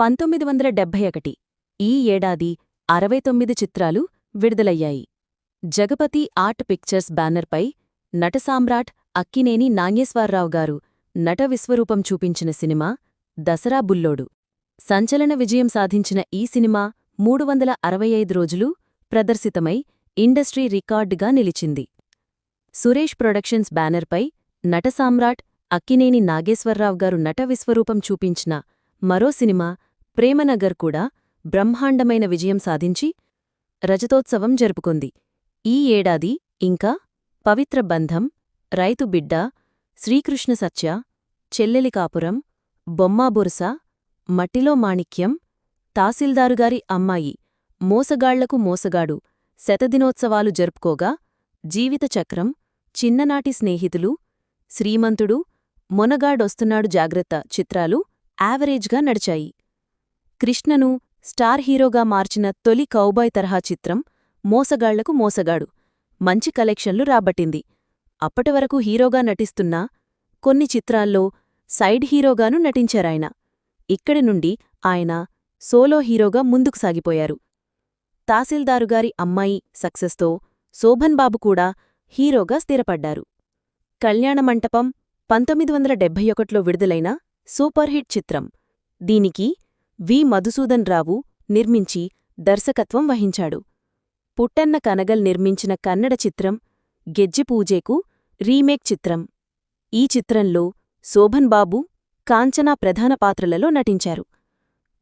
పంతొమ్మిది వందల డెబ్భై ఒకటి ఈ ఏడాది అరవై తొమ్మిది చిత్రాలు విడుదలయ్యాయి. జగపతి ఆర్ట్ పిక్చర్స్ బ్యానర్పై నటసామ్రాట్ అక్కినేని నాగేశ్వరరావు గారు నట విశ్వరూపం చూపించిన సినిమా దసరా బుల్లోడు. సంచలన విజయం సాధించిన ఈ సినిమా మూడు వందల అరవై ఐదు రోజులు ప్రదర్శితమై ఇండస్ట్రీ రికార్డుగా నిలిచింది. సురేష్ ప్రొడక్షన్స్ బ్యానర్పై నటసామ్రాట్ అక్కినేని నాగేశ్వరరావు గారు నట విశ్వరూపం చూపించిన మరో సినిమా ప్రేమనగర్ కూడా బ్రహ్మాండమైన విజయం సాధించి రజతోత్సవం జరుపుకుంది. ఈ ఏడాది ఇంకా పవిత్ర బంధం రైతు బిడ్డ శ్రీకృష్ణ సత్య చెల్లెలి కాపురం బొమ్మాబొరుస మట్టిలో మాణిక్యం తహసీల్దారుగారి అమ్మాయి మోసగాళ్ళకు మోసగాడు శతదినోత్సవాలు జరుపుకోగా జీవితచక్రం చిన్ననాటి స్నేహితులు శ్రీమంతుడు మొనగాడొస్తున్నాడు జాగ్రత్త చిత్రాలు యావరేజ్గా నడిచాయి. కృష్ణను స్టార్ హీరోగా మార్చిన తొలి కౌబాయ్ తరహా చిత్రం మోసగాళ్ళకు మోసగాడు. మంచి కలెక్షన్లు రాబట్టింది. అప్పటివరకు హీరోగా నటిస్తున్నా కొన్ని చిత్రాల్లో సైడ్ హీరోగాను నటించారాయన. ఇక్కడి నుండి ఆయన సోలో హీరోగా ముందుకు సాగిపోయారు. తహసీల్దారుగారి అమ్మాయి సక్సెస్తో శోభన్ బాబు కూడా హీరోగా స్థిరపడ్డారు. కళ్యాణమంటపం పంతొమ్మిది వందల డెబ్భై ఒకటిలో విడుదలైన సూపర్ హిట్ చిత్రం. దీనికి వి. మధుసూదన్ రావు నిర్మించి దర్శకత్వం వహించాడు. పుట్టన్న కనగల్ నిర్మించిన కన్నడ చిత్రం గెజ్జిపూజేకు రీమేక్ చిత్రం. ఈ చిత్రంలో శోభన్ బాబు కాంచనా ప్రధాన పాత్రలలో నటించారు.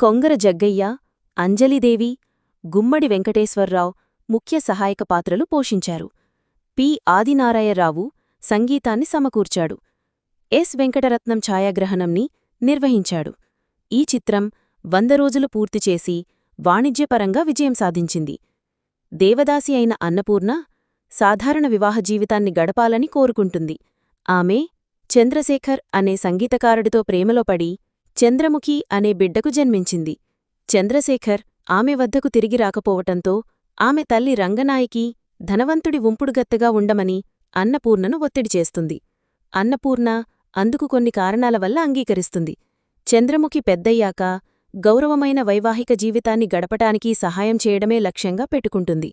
కొంగర జగ్గయ్య అంజలిదేవి గుమ్మడి వెంకటేశ్వరరావు ముఖ్య సహాయక పాత్రలు పోషించారు. పి. ఆదినారాయణరావు సంగీతాన్ని సమకూర్చాడు. ఎస్. వెంకటరత్నం ఛాయాగ్రహణంని నిర్వహించాడు. ఈ చిత్రం వంద రోజులు పూర్తిచేసి వాణిజ్యపరంగా విజయం సాధించింది. దేవదాసి అయిన అన్నపూర్ణ సాధారణ వివాహ జీవితాన్ని గడపాలని కోరుకుంటుంది. ఆమె చంద్రశేఖర్ అనే సంగీతకారుడితో ప్రేమలో పడి చంద్రముఖి అనే బిడ్డకు జన్మించింది. చంద్రశేఖర్ ఆమె వద్దకు తిరిగి రాకపోవటంతో ఆమె తల్లి రంగనాయకి ధనవంతుడి ఉంపుడుగత్తగా ఉండమని అన్నపూర్ణను ఒత్తిడి చేస్తుంది. అన్నపూర్ణ అందుకు కొన్ని కారణాల వల్ల అంగీకరిస్తుంది. చంద్రముఖి పెద్దయ్యాక గౌరవమైన వైవాహిక జీవితాన్ని గడపటానికి సహాయం చేయడమే లక్ష్యంగా పెట్టుకుంటుంది.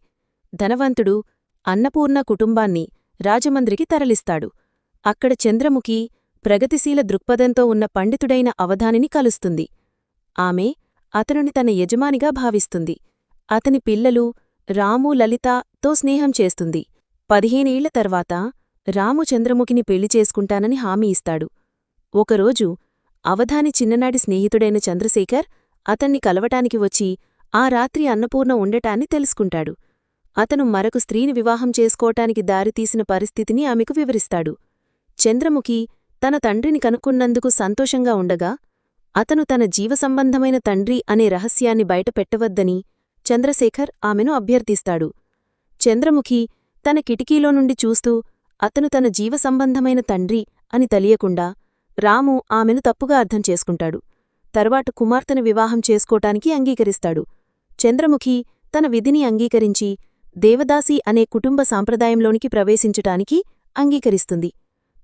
ధనవంతుడు అన్నపూర్ణ కుటుంబాన్ని రాజమంద్రికి తరలిస్తాడు. అక్కడ చంద్రముఖి ప్రగతిశీల దృక్పథంతో ఉన్న పండితుడైన అవధానిని కలుస్తుంది. ఆమె అతనుని తన యజమానిగా భావిస్తుంది. అతని పిల్లలు రాము లలితతో స్నేహం చేస్తుంది. పదిహేనేళ్ళ తర్వాత రాము చంద్రముఖిని పెళ్ళి చేసుకుంటానని హామీ ఇస్తాడు. ఒకరోజు అవధాని చిన్ననాటి స్నేహితుడైన చంద్రశేఖర్ అతన్ని కలవటానికి వచ్చి ఆ రాత్రి అన్నపూర్ణ ఉండటాన్ని తెలుసుకుంటాడు. అతను మరొక స్త్రీని వివాహం చేసుకోవటానికి దారితీసిన పరిస్థితిని ఆమెకు వివరిస్తాడు. చంద్రముఖి తన తండ్రిని కనుక్కున్నందుకు సంతోషంగా ఉండగా అతను తన జీవసంబంధమైన తండ్రి అనే రహస్యాన్ని బయటపెట్టవద్దని చంద్రశేఖర్ ఆమెను అభ్యర్థిస్తాడు. చంద్రముఖి తన కిటికీలో నుండి చూస్తూ అతను తన జీవసంబంధమైన తండ్రి అని తెలియకుండా రాము ఆమెను తప్పుగా అర్థం చేసుకుంటాడు. తర్వాత కుమార్తెను వివాహం చేసుకోటానికి అంగీకరిస్తాడు. చంద్రముఖి తన విధిని అంగీకరించి దేవదాసి అనే కుటుంబ సాంప్రదాయంలోనికి ప్రవేశించటానికి అంగీకరిస్తుంది.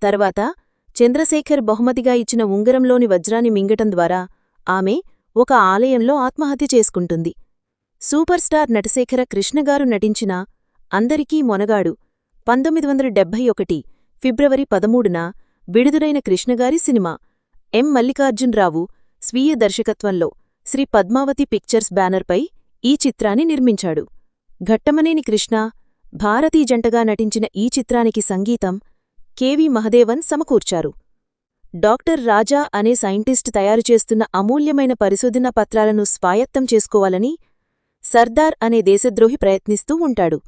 తర్వాత చంద్రశేఖర్ బహుమతిగా ఇచ్చిన ఉంగరంలోని వజ్రాన్ని మింగటం ద్వారా ఆమె ఒక ఆలయంలో ఆత్మహత్య చేసుకుంటుంది. సూపర్ స్టార్ నటశేఖర కృష్ణగారు నటించిన అందరికీ మొనగాడు పంతొమ్మిది వందల డెబ్భై ఒకటి ఫిబ్రవరి పదమూడున విడుదలైన కృష్ణగారి సినిమా. ఎం. మల్లికార్జునరావు స్వీయ దర్శకత్వంలో శ్రీ పద్మావతి పిక్చర్స్ బ్యానర్పై ఈ చిత్రాన్ని నిర్మించాడు. ఘట్టమనేని కృష్ణ భారతీ జంటగా నటించిన ఈ చిత్రానికి సంగీతం కెవి మహదేవన్ సమకూర్చారు. డాక్టర్ రాజా అనే సైంటిస్ట్ తయారుచేస్తున్న అమూల్యమైన పరిశోధన పత్రాలను స్వాయత్తం చేసుకోవాలని సర్దార్ అనే దేశద్రోహి ప్రయత్నిస్తూ ఉంటాడు.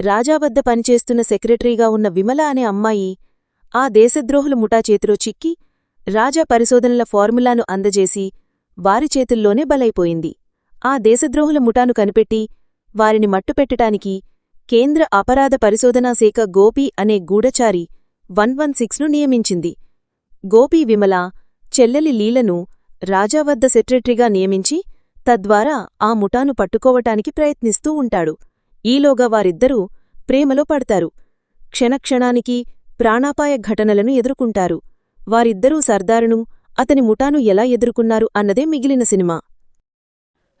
రాజా వద్ద పనిచేస్తున్న సెక్రటరీగా ఉన్న విమల అనే అమ్మాయి ఆ దేశద్రోహుల ముఠా చేతిలో చిక్కి రాజా పరిశోధనల ఫార్ములాను అందజేసి వారి చేతుల్లోనే బలైపోయింది. ఆ దేశద్రోహుల ముఠాను కనిపెట్టి వారిని మట్టుపెట్టటానికి కేంద్ర అపరాధ పరిశోధనా శాఖ గోపి అనే గూఢచారి వన్ వన్ సిక్స్ను నియమించింది. గోపి విమల చెల్లెలి లీలను రాజా వద్ద సెక్రటరీగా నియమించి తద్వారా ఆ ముఠాను పట్టుకోవటానికి ప్రయత్నిస్తూ ఉంటాడు. ఈలోగా వారిద్దరూ ప్రేమలో పడతారు. క్షణక్షణానికి ప్రాణాపాయ ఘటనలను ఎదుర్కొంటారు. వారిద్దరూ సర్దారును అతని ముఠాను ఎలా ఎదుర్కొన్నారు అన్నదే మిగిలిన సినిమా.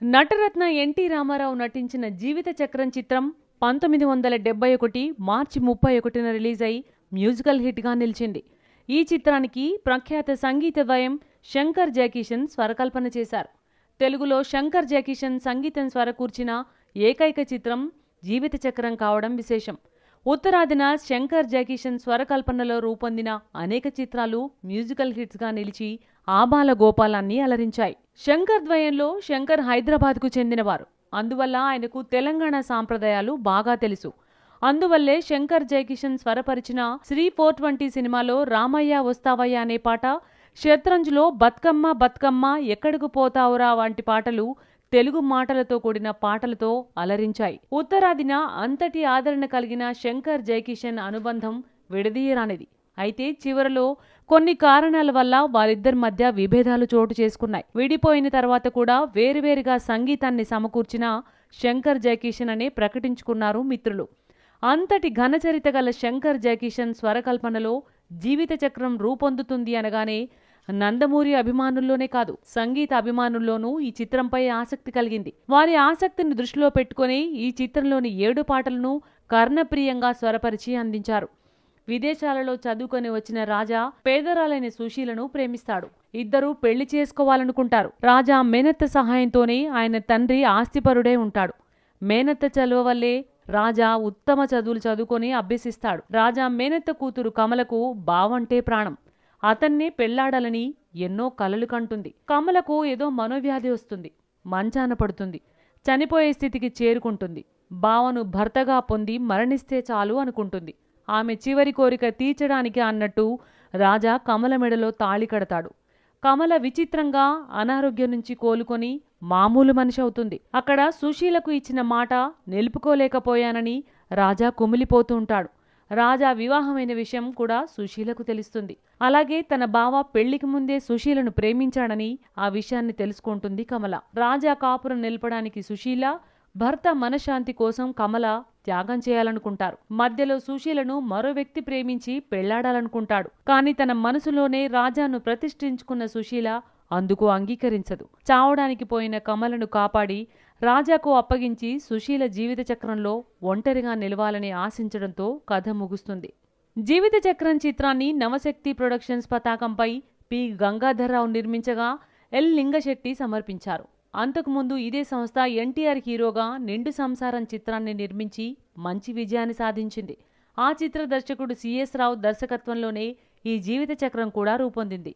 నటరత్న ఎన్టీ రామారావు నటించిన జీవిత చక్రం చిత్రం పంతొమ్మిది వందల డెబ్బై ఒకటి మార్చి ముప్పై ఒకటిన రిలీజ్ అయి మ్యూజికల్ హిట్గా నిలిచింది. ఈ చిత్రానికి ప్రఖ్యాత సంగీత ద్వయం శంకర్ జయకిషన్ స్వరకల్పన చేశారు. తెలుగులో శంకర్ జయకిషన్ సంగీతం స్వరకూర్చిన ఏకైక చిత్రం జీవిత చక్రం కావడం విశేషం. ఉత్తరాదిన శంకర్ జయకిషన్ స్వరకల్పనలో రూపొందిన అనేక చిత్రాలు మ్యూజికల్ హిట్స్గా నిలిచి ఆబాల గోపాలాన్ని అలరించాయి. శంకర్ ద్వయంలో శంకర్ హైదరాబాద్కు చెందినవారు. అందువల్ల ఆయనకు తెలంగాణ సాంప్రదాయాలు బాగా తెలుసు. అందువల్లే శంకర్ జయకిషన్ స్వరపరిచిన శ్రీ ఫోర్ ట్వంటీ సినిమాలో రామయ్య వస్తావయ్య అనే పాట శత్రంజ్లో బతుకమ్మ బతుకమ్మ ఎక్కడికి పోతావురా వంటి పాటలు తెలుగు మాటలతో కూడిన పాటలతో అలరించాయి. ఉత్తరాదిన అంతటి ఆదరణ కలిగిన శంకర్ జయకిషన్ అనుబంధం విడదీయరానిది. అయితే చివరలో కొన్ని కారణాల వల్ల వారిద్దరి మధ్య విభేదాలు చోటు చేసుకున్నాయి. విడిపోయిన తర్వాత కూడా వేరువేరుగా సంగీతాన్ని సమకూర్చిన శంకర్ జయకిషన్ అనే ప్రకటించుకున్నారు మిత్రులు. అంతటి ఘనచరిత గల శంకర్ జయకిషన్ స్వరకల్పనలో జీవిత చక్రం రూపొందుతుంది అనగానే నందమూరి అభిమానుల్లోనే కాదు సంగీత అభిమానుల్లోనూ ఈ చిత్రంపై ఆసక్తి కలిగింది. వారి ఆసక్తిని దృష్టిలో పెట్టుకుని ఈ చిత్రంలోని ఏడు పాటలను కర్ణప్రియంగా స్వరపరిచి అందించారు. విదేశాలలో చదువుకొని వచ్చిన రాజా పేదరాలైన సుశీలను ప్రేమిస్తాడు. ఇద్దరూ పెళ్ళి చేసుకోవాలనుకుంటారు. రాజా మేనత్త సహాయంతోనే ఆయన తండ్రి ఆస్తిపరుడే ఉంటాడు. మేనత్త చలువ వల్లే రాజా ఉత్తమ చదువులు చదువుకొని అభ్యసిస్తాడు. రాజా మేనత్త కూతురు కమలకు బావంటే ప్రాణం. అతన్నే పెళ్ళాడాలని ఎన్నో కలలు కంటుంది. కమలకు ఏదో మనోవ్యాధి వస్తుంది. మంచాన పడుతుంది. చనిపోయే స్థితికి చేరుకుంటుంది. బావను భర్తగా పొంది మరణిస్తే చాలు అనుకుంటుంది. ఆమె చివరి కోరిక తీర్చడానికి అన్నట్టు రాజా కమల మెడలో తాళి కడతాడు. కమల విచిత్రంగా అనారోగ్యం నుంచి కోలుకొని మామూలు మనిషి అవుతుంది. అక్కడ సుశీలకు ఇచ్చిన మాట నిలుపుకోలేకపోయానని రాజా కుమిలిపోతూ ఉంటాడు. రాజా వివాహమైన విషయం కూడా సుశీలకు తెలుస్తుంది. అలాగే తన బావ పెళ్ళికి ముందే సుశీలను ప్రేమించాడని ఆ విషయాన్ని తెలుసుకుంటుంది కమల. రాజా కాపురం నిలపడానికి సుశీల భర్త మనశ్శాంతి కోసం కమల త్యాగం చేయాలనుకుంటారు. మధ్యలో సుశీలను మరో వ్యక్తి ప్రేమించి పెళ్ళాడాలనుకుంటాడు. కానీ తన మనసులోనే రాజాను ప్రతిష్ఠించుకున్న సుశీల అందుకు అంగీకరించదు. చావడానికి పోయిన కమలను కాపాడి రాజాకు అప్పగించి సుశీల జీవిత చక్రంలో ఒంటరిగా నిలవాలని ఆశించడంతో కథ ముగుస్తుంది. జీవిత చక్రం చిత్రాన్ని నవశక్తి ప్రొడక్షన్స్ పతాకంపై పి. గంగాధర్రావు నిర్మించగా ఎల్. లింగశెట్టి సమర్పించారు. అంతకుముందు ఇదే సంస్థ ఎన్టీఆర్ హీరోగా నిండు సంసారం చిత్రాన్ని నిర్మించి మంచి విజయాన్ని సాధించింది. ఆ చిత్ర దర్శకుడు సిఎస్ రావు దర్శకత్వంలోనే ఈ జీవిత చక్రం కూడా రూపొందింది.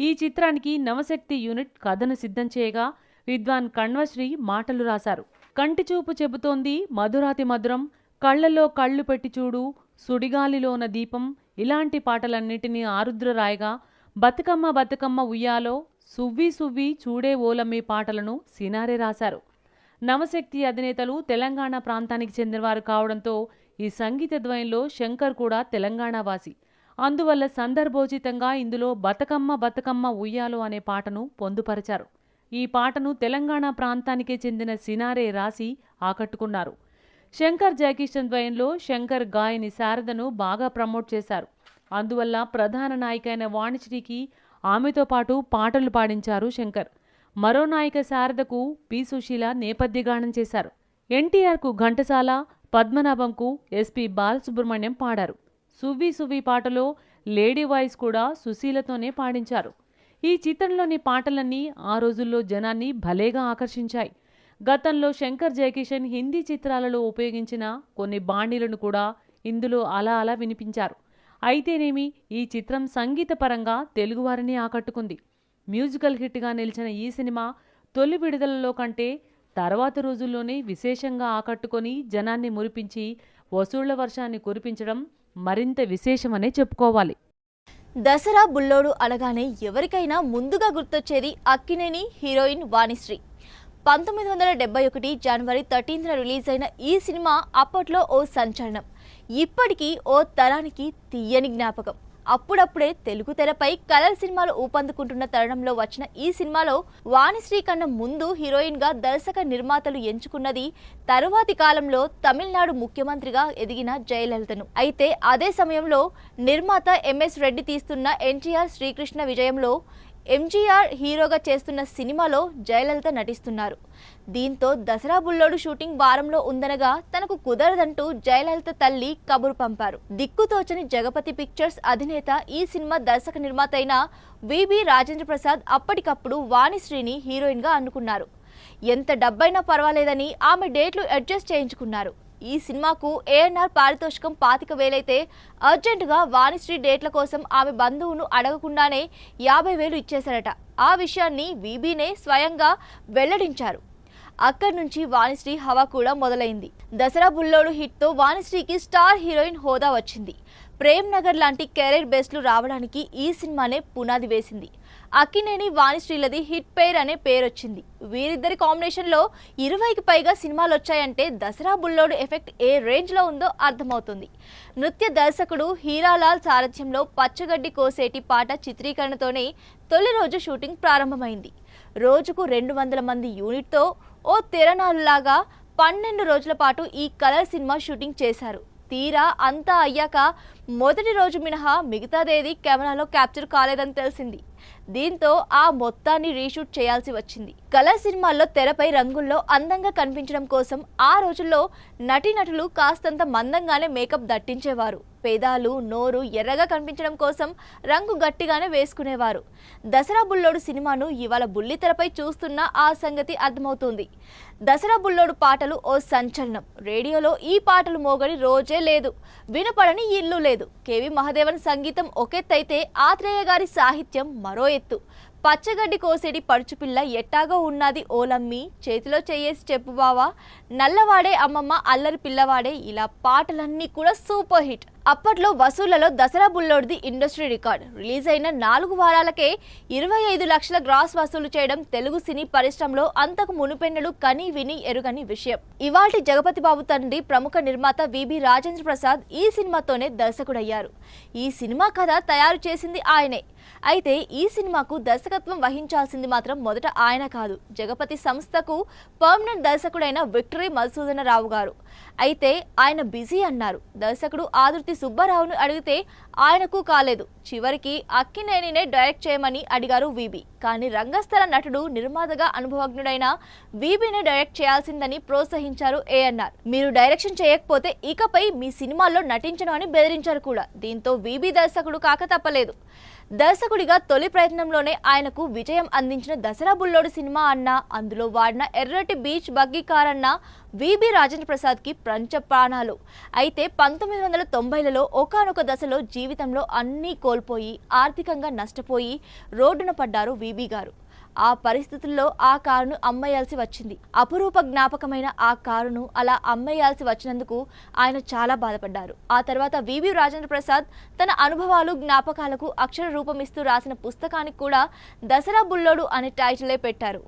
ఈ చిత్రానికి నవశక్తి యూనిట్ కథను సిద్ధం చేయగా విద్వాన్ కణ్వశ్రీ మాటలు రాశారు. కంటి చూపు చెబుతోంది మధురాతి మధురం. కళ్ళలో కళ్ళు పెట్టి చూడు. సుడిగాలిలోన దీపం. ఇలాంటి పాటలన్నిటినీ ఆరుద్ర రాయగా బతుకమ్మ బతుకమ్మ ఉయ్యాలో సువ్వి సువ్వి చూడే ఓలమ్మి పాటలను సినారే రాశారు. నవశక్తి అధినేతలు తెలంగాణ ప్రాంతానికి చెందినవారు కావడంతో ఈ సంగీత ద్వయంలో శంకర్ కూడా తెలంగాణ వాసి. అందువల్ల సందర్భోచితంగా ఇందులో బతుకమ్మ బతుకమ్మ ఉయ్యాలో అనే పాటను పొందుపరిచారు. ఈ పాటను తెలంగాణ ప్రాంతానికే చెందిన సినారే రాసి ఆకట్టుకున్నారు. శంకర్ జయకిషన్ ద్వయంలో శంకర్ గాయని శారదను బాగా ప్రమోట్ చేశారు. అందువల్ల ప్రధాన నాయికైన వాణిశ్రీకి ఆమెతో పాటు పాటలు పాడించారు శంకర్. మరో నాయిక శారదకు పి. సుశీల నేపథ్యగానం చేశారు. ఎన్టీఆర్కు ఘంటసాల పద్మనాభంకు ఎస్పి బాలసుబ్రహ్మణ్యం పాడారు. సువ్వి సువ్వి పాటలో లేడీ వాయిస్ కూడా సుశీలతోనే పాడించారు. ఈ చిత్రంలోని పాటలన్నీ ఆ రోజుల్లో జనాన్ని భలేగా ఆకర్షించాయి. గతంలో శంకర్ జయకిషన్ హిందీ చిత్రాలలో ఉపయోగించిన కొన్ని బాణీలను కూడా ఇందులో అలా అలా వినిపించారు. అయితేనేమి ఈ చిత్రం సంగీతపరంగా తెలుగువారిని ఆకట్టుకుంది. మ్యూజికల్ హిట్గా నిలిచిన ఈ సినిమా తొలి విడుదలలో కంటే తర్వాత రోజుల్లోనే విశేషంగా ఆకట్టుకొని జనాన్ని మురిపించి వసూళ్ళ వర్షాన్ని కురిపించడం మరింత విశేషమనే చెప్పుకోవాలి. దసరా బుల్లోడు అనగానే ఎవరికైనా ముందుగా గుర్తొచ్చేది అక్కినేని హీరోయిన్ వాణిశ్రీ. పంతొమ్మిది వందల డెబ్బై ఒకటి జనవరి థర్టీన్త్న రిలీజ్ అయిన ఈ సినిమా అప్పట్లో ఓ సంచలనం. ఇప్పటికీ ఓ తరానికి తీయని జ్ఞాపకం. అప్పుడప్పుడే తెలుగు తెరపై కలర్ సినిమాలు ఊపందుకుంటున్న తరుణంలో వచ్చిన ఈ సినిమాలో వాణిశ్రీ కన్నా ముందు హీరోయిన్గా దర్శక నిర్మాతలు ఎంచుకున్నది తరువాతి కాలంలో తమిళనాడు ముఖ్యమంత్రిగా ఎదిగిన జయలలితను. అయితే అదే సమయంలో నిర్మాత ఎంఎస్ రెడ్డి తీస్తున్న ఎన్టీఆర్ శ్రీకృష్ణ విజయంలో ఎంజీఆర్ హీరోగా చేస్తున్న సినిమాలో జయలలిత నటిస్తున్నారు. దీంతో దసరా బుల్లోడు షూటింగ్ వారంలో ఉందనగా తనకు కుదరదంటూ జయలలిత తల్లి కబురు పంపారు. దిక్కుతోచని జగపతి పిక్చర్స్ అధినేత ఈ సినిమా దర్శక నిర్మాత అయిన విబి రాజేంద్ర ప్రసాద్ అప్పటికప్పుడు వాణిశ్రీని హీరోయిన్గా అనుకున్నారు. ఎంత డబ్బైనా పర్వాలేదని ఆమె డేట్లు అడ్జస్ట్ చేయించుకున్నారు. ఈ సినిమాకు ఏఎన్ఆర్ పారితోషికం పాతిక వేలైతే అర్జెంటుగా వాణిశ్రీ డేట్ల కోసం ఆమె బంధువును అడగకుండానే యాభై వేలు ఇచ్చేశారట. ఆ విషయాన్ని వీబీనే స్వయంగా వెల్లడించారు. అక్కడి నుంచి వాణిశ్రీ హవా కూడా మొదలైంది. దసరా బుల్లోడు హిట్తో వాణిశ్రీకి స్టార్ హీరోయిన్ హోదా వచ్చింది. ప్రేమ్ నగర్ లాంటి కెరీర్ బేస్లు రావడానికి ఈ సినిమానే పునాది వేసింది. అక్కినేని వాణిశ్రీలది హిట్ పేర్ అనే పేరొచ్చింది వీరిద్దరి కాంబినేషన్లో ఇరవైకి పైగా సినిమాలు వచ్చాయంటే దసరా బుల్లోడు ఎఫెక్ట్ ఏ రేంజ్లో ఉందో అర్థమవుతుంది. నృత్య దర్శకుడు హీరాలాల్ సారథ్యంలో పచ్చగడ్డి కోసేటి పాట చిత్రీకరణతోనే తొలి రోజు షూటింగ్ ప్రారంభమైంది. రోజుకు రెండు వందల మంది యూనిట్తో ఓ తెరనాలులాగా పన్నెండు రోజుల పాటు ఈ కలర్ సినిమా షూటింగ్ చేశారు. తీరా అంతా అయ్యాక మొదటి రోజు మినహా మిగతాదేది కెమెరాలో క్యాప్చర్ కాలేదని తెలిసింది. దీంతో ఆ మొత్తాన్ని రీషూట్ చేయాల్సి వచ్చింది. కలర్ సినిమాల్లో తెరపై రంగుల్లో అందంగా కనిపించడం కోసం ఆ రోజుల్లో నటీనటులు కాస్తంత మందంగానే మేకప్ దట్టించేవారు. పేదాలు నోరు ఎర్రగా కనిపించడం కోసం రంగు గట్టిగానే వేసుకునేవారు. దసరా బుల్లోడు సినిమాను ఇవాళ బుల్లితెరపై చూస్తున్న ఆ సంగతి అర్థమవుతుంది. దసరా బుల్లోడు పాటలు ఓ సంచలనం. రేడియోలో ఈ పాటలు మోగని రోజే లేదు. వినపడని ఇల్లు లేదు. కేవి మహదేవన్ సంగీతం ఒకెత్తైతే ఆత్రేయ గారి సాహిత్యం మరో ఎత్తు. పచ్చగడ్డి కోసేడి పడుచుపిల్ల ఎట్టాగో ఉన్నది ఓలమ్మి. చేతిలో చేయేసి చెప్పు బావా. నల్లవాడే అమ్మమ్మ అల్లరి పిల్లవాడే. ఇలా పాటలన్నీ కూడా సూపర్ హిట్. అప్పట్లో వసూళ్ళలో దసరా బుల్లోడిది ఇండస్ట్రీ రికార్డ్. రిలీజ్ అయిన నాలుగు వారాలకే ఇరవై ఐదు లక్షల గ్రాస్ వసూలు చేయడం తెలుగు సినీ పరిశ్రమలో అంతకు మునుపెన్నడు కని విని ఎరుగని విషయం. ఇవాల్టి జగపతి బాబు తండ్రి ప్రముఖ నిర్మాత విబి రాజేంద్ర ప్రసాద్ ఈ సినిమాతోనే దర్శకుడయ్యారు. ఈ సినిమా కథ తయారు చేసింది ఆయనే. అయితే ఈ సినిమాకు దర్శకత్వం వహించాల్సింది మాత్రం మొదట ఆయన కాదు. జగపతి సంస్థకు పర్మనెంట్ దర్శకుడైన విక్టరీ మధుసూదన రావు గారు. అయితే ఆయన బిజీ అన్నారు. దర్శకుడు ఆదుర్తి సుబ్బారావును అడిగితే ఆయనకు కాలేదు. చివరికి అక్కినేనినే డైరెక్ట్ చేయమని అడిగారు వీబీ. కానీ రంగస్థల నటుడు నిర్మాతగా అనుభవజ్ఞుడైన వీబీనే డైరెక్ట్ చేయాల్సిందని ప్రోత్సహించారు ఏఎన్ఆర్. మీరు డైరెక్షన్ చేయకపోతే ఇకపై మీ సినిమాల్లో నటించను అని బెదిరించారు కూడా. దీంతో వీబీ దర్శకుడు కాక తప్పలేదు. దర్శకుడిగా తొలి ప్రయత్నంలోనే ఆయనకు విజయం అందించిన దసరా బుల్లోడు సినిమా అన్న అందులో వాడిన ఎర్రటి బీచ్ బగ్గీ కార్ అన్న విబి రాజేంద్ర ప్రసాద్కి ప్రంచ ప్రాణాలు. అయితే పంతొమ్మిది వందల తొంభైలలో ఒకానొక దశలో జీవితంలో అన్నీ కోల్పోయి ఆర్థికంగా నష్టపోయి రోడ్డున పడ్డారు విబి గారు. ఆ పరిస్థితుల్లో ఆ కారును అమ్మేయాల్సి వచ్చింది. అపురూప జ్ఞాపకమైన ఆ కారును అలా అమ్మేయాల్సి వచ్చినందుకు ఆయన చాలా బాధపడ్డారు. ఆ తర్వాత వివి రాజేంద్ర ప్రసాద్ తన అనుభవాలు జ్ఞాపకాలకు అక్షర రూపం ఇస్తూ రాసిన పుస్తకానికి కూడా దసరా బుల్లోడు అనే టైటిలే పెట్టారు.